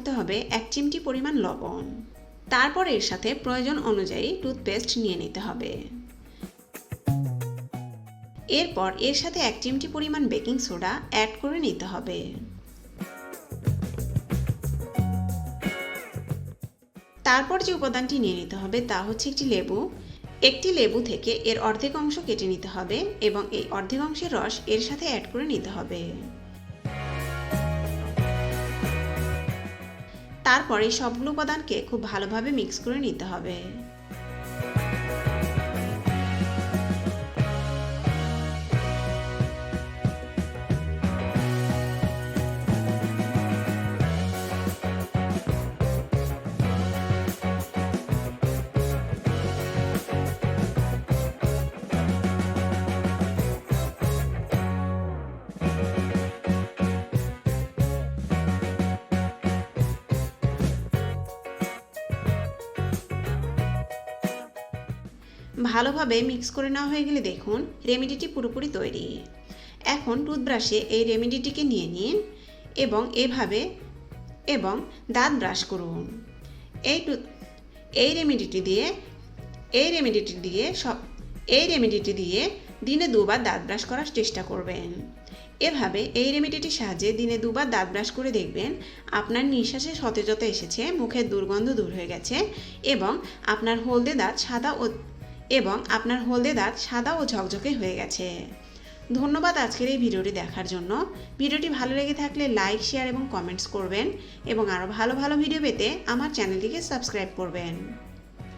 দিতে হবে এক চিমটি পরিমাণ লবণ। তারপর এর সাথে প্রয়োজন অনুযায়ী টুথপেস্ট নিয়ে নিতে হবে। এরপর এর সাথে এক চিমটি পরিমাণ বেকিং সোডা অ্যাড করে নিতে হবে। তারপর যে উপাদানটি নিয়ে নিতে হবে তা হচ্ছে একটি লেবু। একটি লেবু থেকে এর অর্ধেক অংশ কেটে নিতে হবে এবং এই অর্ধেক অংশের রস এর সাথে অ্যাড করে নিতে হবে। তারপর সবগুলো উপাদানকে খুব ভালোভাবে মিক্স করে নিতে হবে। ভালোভাবে মিক্স করে নেওয়া হয়ে গেলে দেখুন, রেমেডিটি পুরোপুরি তৈরি। এখন টুথব্রাশে এই রেমেডিটিকে নিয়ে নিন এবং এভাবে এবং দাঁত ব্রাশ করুন। এই টুথ এই রেমেডিটি দিয়ে, এই রেমেডিটি দিয়ে সব, এই রেমেডিটি দিয়ে দিনে দুবার দাঁত ব্রাশ করার চেষ্টা করবেন। এভাবে এই রেমেডিটির সাহায্যে দিনে দুবার দাঁত ব্রাশ করে দেখবেন আপনার নিঃশ্বাসে সতেজতা এসেছে, মুখের দুর্গন্ধ দূর হয়ে গেছে এবং আপনার হলদে দাঁত সাদা ও এবং আপনার হলদে দাঁত সাদা ও ঝকঝকে হয়ে গেছে। ধন্যবাদ আজকের এই ভিডিওটি দেখার জন্য। ভিডিওটি ভালো লেগে থাকলে লাইক, শেয়ার এবং কমেন্টস করবেন এবং আরও ভালো ভালো ভিডিও পেতে আমার চ্যানেলটিকে সাবস্ক্রাইব করবেন।